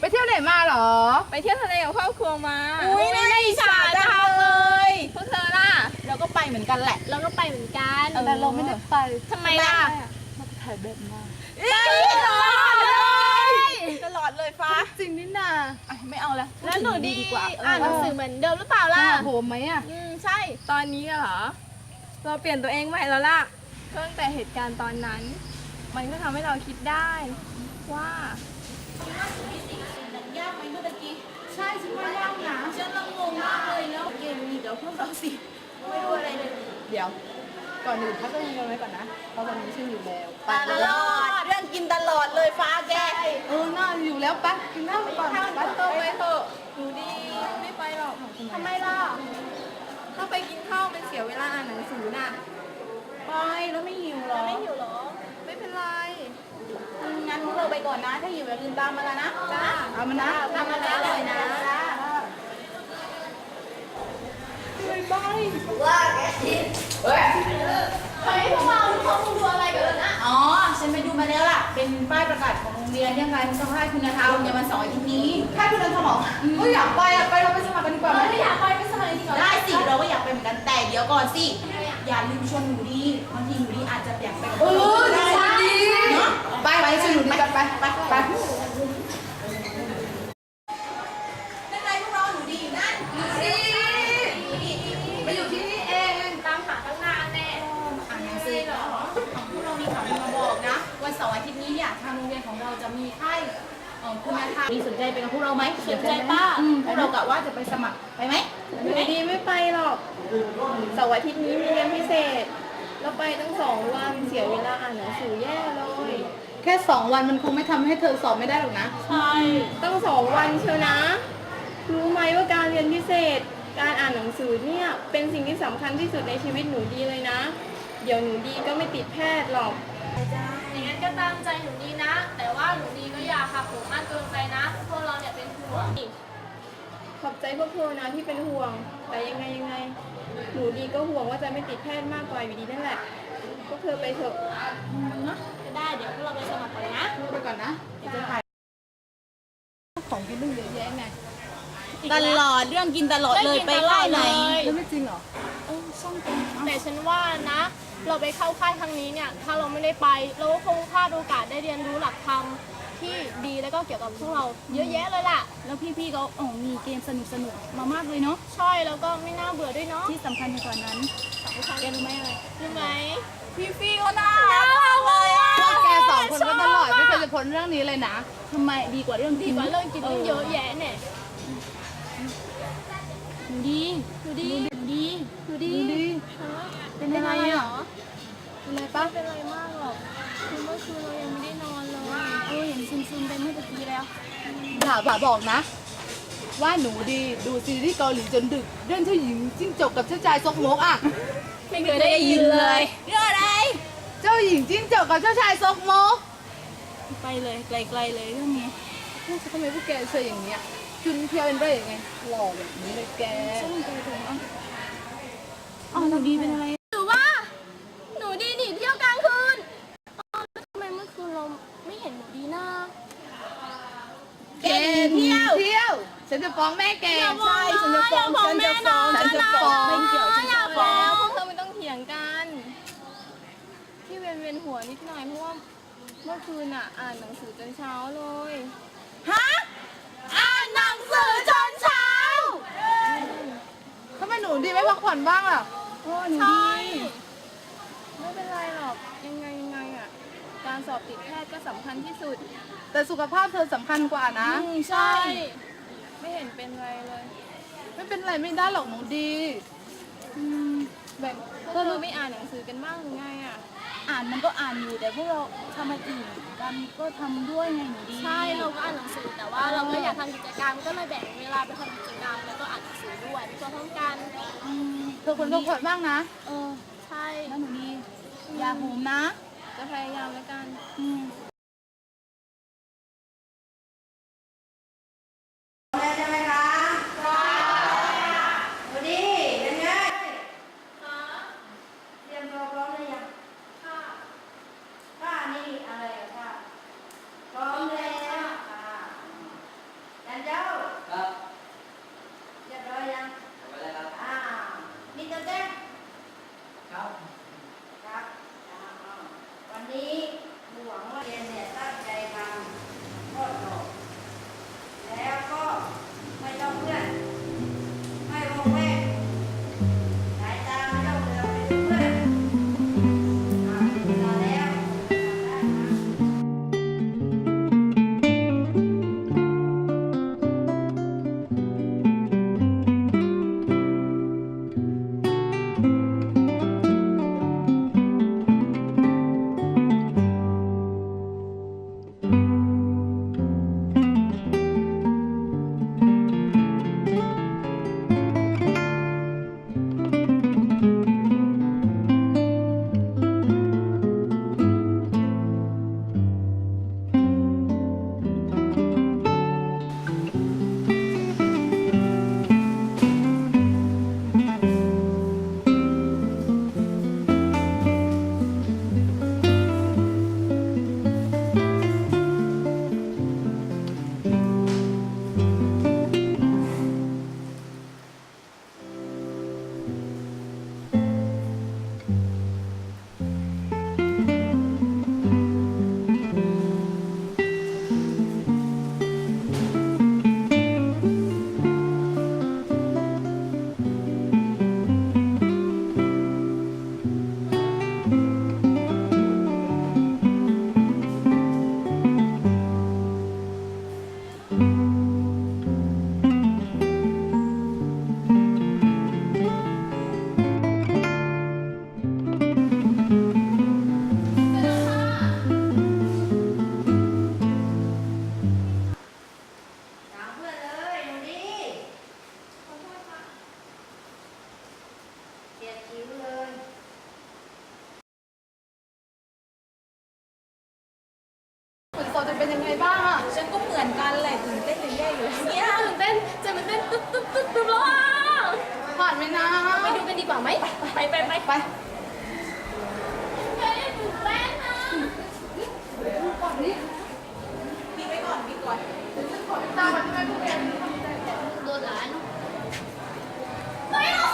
ไปเที่ยวไหนมาหรอ ไปเที่ยวทะเลกับครอบครัวมาอุ้ยไม่ได้จฉาจัาเลยพวกเธอล่ะ เราก็ไปเหมือนกันแหละ เราก็ไปเหมือนกันแต่เราไม่ได้ไปทำไมล่ะมาถ่ายแบบมาตลอดเลยตลอดเลยฟ้าจริงนี่นาไม่เอาแล้วแล้วหนูดีดีกว่าอ่านหนังสือเหมือนเดิมหรือเปล่าล่ะโหมไหมอะอืมใช่ตอนนี้เหรอ เราเปลี่ยนตัวเองใหม่แล้วล่ะตั้งแต่เหตุการณ์ตอนนั้น มันก็ทำให้เราคิดได้ว่า ยากไหมเมื่อตะกี้ ใช่ฉันว่ายากนะฉันละงงมากเลยแล้วเกมนี้เดี๋ยวพวกเราสิไม่รู้อะไรเลยเดี๋ยว ก่อนอื่นพักเรื่องกันไว้ก่อนนะ เพราะวันนี้ชื่ออยู่แล้วไปตลอดเรื่องกินตลอดเลยฟ้าแกเออน่าอยู่แล้วปะกินข้าวก่อนไปโตไปเถอะหนูดีไม่ไปหรอกทำไมล่ะถ้าไปกินข้าวมันเสียเวลาอ่านหนังสือน่ะไปแล้วไม่หิวหรอ ไม่หิวเหรอ ไม่เป็นไร อืม งั้นพวกเราไปก่อนนะ ถ้าหิวอย่าลืมตามมาแล้วนะจ้าเอามานะทำอะไรอร่อยนะทำไมพวกเราทุกคนดูอะไรกันแล้วนะ อ๋อ ฉันไปดูมาแล้วล่ะ เป็นป้ายประกาศของโรงเรียนเรื่องการสภาพคุณธรรมในวันเสาร์อาทิตย์นี้ถ้าคุณนันสมองก็อยากไปอะไปเราไปสมัครกันดีกว่าไหมไม่อยากไปไม่สมัครจริงเหรอได้สิ เราก็อยากไปเหมือนกันแต่เดี๋ยวก่อนสิ อย่าลืมชวนหนูดีบางทีหนูดีอาจจะอยากไปกับเอพวกอเราดี ได้ดีเนาะไปไปสนุกดีกันไปไปไปเป็นไรพวกเราหนูดีอยู่นั่นไปอยู่ที่นี่เองตามหาตั้งนานแน่อ่านหนังสือเหรอของพวกเรามีข่าวดีมาบอกนะวันเสาร์อาทิตย์นี้เนี่ยทางโรงเรียนของเราจะมีค่ายเอ่อคุณธรรมมีสนใจไปกับพวกเราไหมสนใจป้าอืมพวกเรากะว่าจะไปสมัครไปไหมหนูดีไม่ไปหรอกเสาร์อาทิตย์นี้มีเรียนพิเศษ เราไปตั้งสองวันเสียเวลาอ่านหนังสือแย่เลย แค่สองวันมันคงไม่ทำให้เธอสอบไม่ได้หรอกนะ ใช่ตั้งสองวันเชียวนะ รู้ไหมว่าการเรียนพิเศษ การอ่านหนังสือเนี่ยเป็นสิ่งที่สำคัญที่สุดในชีวิตหนูดีเลยนะ เดี๋ยวหนูดีก็ไม่ติดแพทย์หรอก อย่างนั้นก็ตามใจหนูดีนะ แต่ว่าหนูดีก็อย่าขับผมมากเกินไปนะ พวกเราเนี่ยเป็นห่วงขอบใจพวกเธอนะที่เป็นห่วง แต่ยังไงยังไง หนูดีก็ห่วงว่าจะไม่ติดแพทย์มากกว่าอยู่ดีนั่นแหละพวกเธอไปเถอะก็ ได้ เดี๋ยวพวกเราไปสมัครกันนะ ไปก่อนนะเดี๋ยวจะถ่ายของกินตั้งเยอะแยะไงตลอดเรื่องกินตลอดเลยไปค่ายไหนแล้วไม่จริงเหรอแต่ฉันว่านะ เราไปเข้าค่ายครั้งนี้เนี่ย ถ้าเราไม่ได้ไป เราก็คงพลาดโอกาสได้เรียนรู้หลักธรรมที่ดีแล้วก็เกี่ยวกับพวกเราเยอะแยะเลยล่ะ แล้วพี่ๆก็อ๋อมีเกมสนุกสนุกๆมามากเลยเนาะใช่แล้วก็ไม่น่าเบื่อด้วยเนาะที่สำคัญไปกว่านั้นแกรู้ไหมอะไรรู้ไหมพี่ๆก็น่ารัก พ้นเรื่องนี้เลยนะทำไมดีกว่าเรื่องดีกว่าเรื่องกินตั้งเยอะแยะเนี่ยหนูดีดูดีหนูดีดูดีดูดิเป็นอะไรอะอะไรปะไม่เป็นไรมากหรอกคือเมื่อคืนเรายังไม่ได้นอนเลยเออเห็นซึมๆไปเมื่อตะกี้แล้วอย่าบ่าบอกนะ ว่าหนูดีดูซีรีส์เกาหลีจนดึก เรื่องเจ้าหญิงจิ้งจกกับเจ้าชายซกมกอะไม่เคยได้ยินเลยเรื่องอะไร เจ้าหญิงจิ้งจกกับเจ้าชายซกมก ไปเลยไกลๆเลยเรื่องนี้ทำไมพวกแกเชยอย่างเนี้ยจุนเพียวเป็นไรยังไงหล่อแบบนี้เลยแกช่างใจเถอะเอาอ๋อหนูดีเป็นอะไรหรือว่า หนูดีหนีเที่ยวกลางคืนอ้าวแล้วทำไมเมื่อคืนเราไม่เห็นหนูดีหน้าแกเที่ยวเที่ยว ฉันจะฟ้องแม่แกอย่าฟ้องฉันจะฟ้องอย่าฟ้องฉันจะฟ้องแม่นะฉันจะฟ้องไม่เกี่ยวฉันอจะย่าฟ้ฟ้อองพวกเธอไม่ต้องเถียงกัน ที่เวียนเวียนหัวนิดหน่อยเพราะว่า เมื่อคืนอะ อ่านหนังสือจนเช้าเลย ฮะ อ่านหนังสือจนเช้าทำไมหนูดีไม่พักผ่อนบ้างล่ะ โอ้หนูใช่ดีไม่เป็นไรหรอก ยังไงยังไงอะ การสอบติดแพทย์ก็สำคัญที่สุด แต่สุขภาพเธอสำคัญกว่านะ อืมใช่ ไม่เห็นเป็นไรเลย ไม่เป็นไรไม่ได้หรอกหนูดี อืมแบบพวกเธอไม่อ่านหนังสือกันบ้างหรือไงอะ อ่านมันก็อ่านอยู่แต่พวกเราทำอะไรอื่นกันก็ทำด้วยไงหนูดีใช่เราก็อ่านหนังสือแต่ว่าเราก็อยากทำกิจกรรมก็เลยแบ่งเวลาไปทำกิจกรรมแล้วก็อ่านหนังสือด้วยไปพร้อมกันอืมเธอควรพักผ่อนบ้างนะเออใช่ แล้วหนูดีอย่าโหมนะ จะพยายามแล้วกัน อืม ว่าไหมไปไปไปไปเฮ้ยตื่นเต้นอะก่อนนี้พี่ไว้ก่อนพี่ก่อนตามมาทำไมพวกเรียนโดนหลานเฮ้ยเราสองผ่า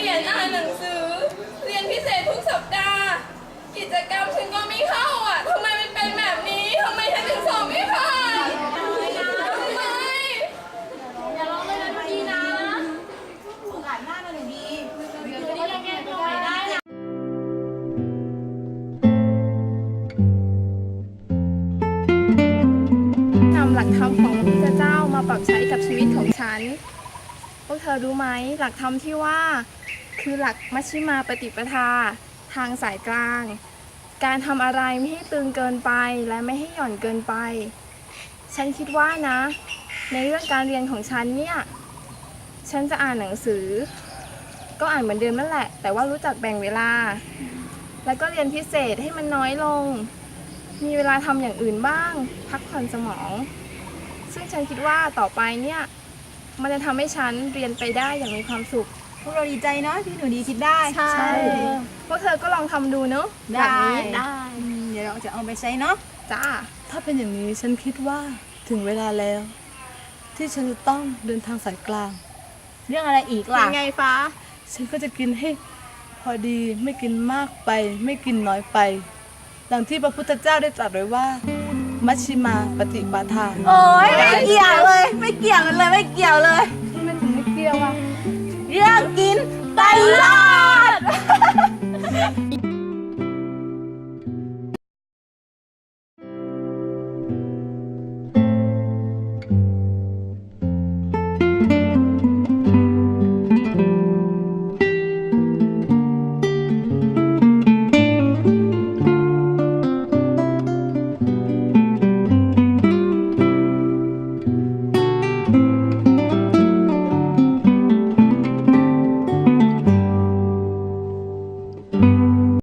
รฉันขยันอ่านหนังสือ เรียนพิเศษทุกสัปดาห์ กิจกรรมฉันก็ไม่เข้าอะทำไมมันเป็นแบบนี้ทำไมฉันถึงสอบไม่ผ่านทำไมอย่าร้องเลยนะหนูดีนะโอกาสหน้านะหนูดีหนูดียังแก้ตัวได้นะนำหลักธรรมของพระพุทธเจ้ามาปรับใช้กับชีวิตของฉัน พวกเธอรู้ไหมหลักธรรมที่ว่า คือหลักมัชฌิมาปฏิปทา ทางสายกลาง การทำอะไรไม่ให้ตึงเกินไปและไม่ให้หย่อนเกินไป ฉันคิดว่านะ ในเรื่องการเรียนของฉันเนี่ย ฉันจะอ่านหนังสือ ก็อ่านเหมือนเดิมนั่นแหละ แต่ว่ารู้จักแบ่งเวลา แล้วก็เรียนพิเศษให้มันน้อยลง มีเวลาทำอย่างอื่นบ้าง พักผ่อนสมอง ซึ่งฉันคิดว่าต่อไปเนี่ยมันจะทำให้ฉันเรียนไปได้อย่างมีความสุข พวกเราดีใจเนาะที่หนูดีคิดได้ใช่พวกเธอก็ลองทำดูเนอะแบบนี้ได้ อืมเดี๋ยวเราจะเอาไปใช้เนาะจ้า ถ้าเป็นอย่างนี้ฉันคิดว่าถึงเวลาแล้ว ที่ฉันจะต้องเดินทางสายกลาง เรื่องอะไรอีกล่ะยังไงฟ้า ฉันก็จะกินให้พอดีไม่กินมากไป ไม่กินน้อยไป ดังที่พระพุทธเจ้าได้ตรัสไว้ว่า มัชชิมาปฏิปทาโอ้ยไม่เกี่ยวเลย ไม่เกี่ยวกันเลยไม่เกี่ยวเลยทำไมถึงไม่เปรี้ยวอะ เรื่องกินตลอด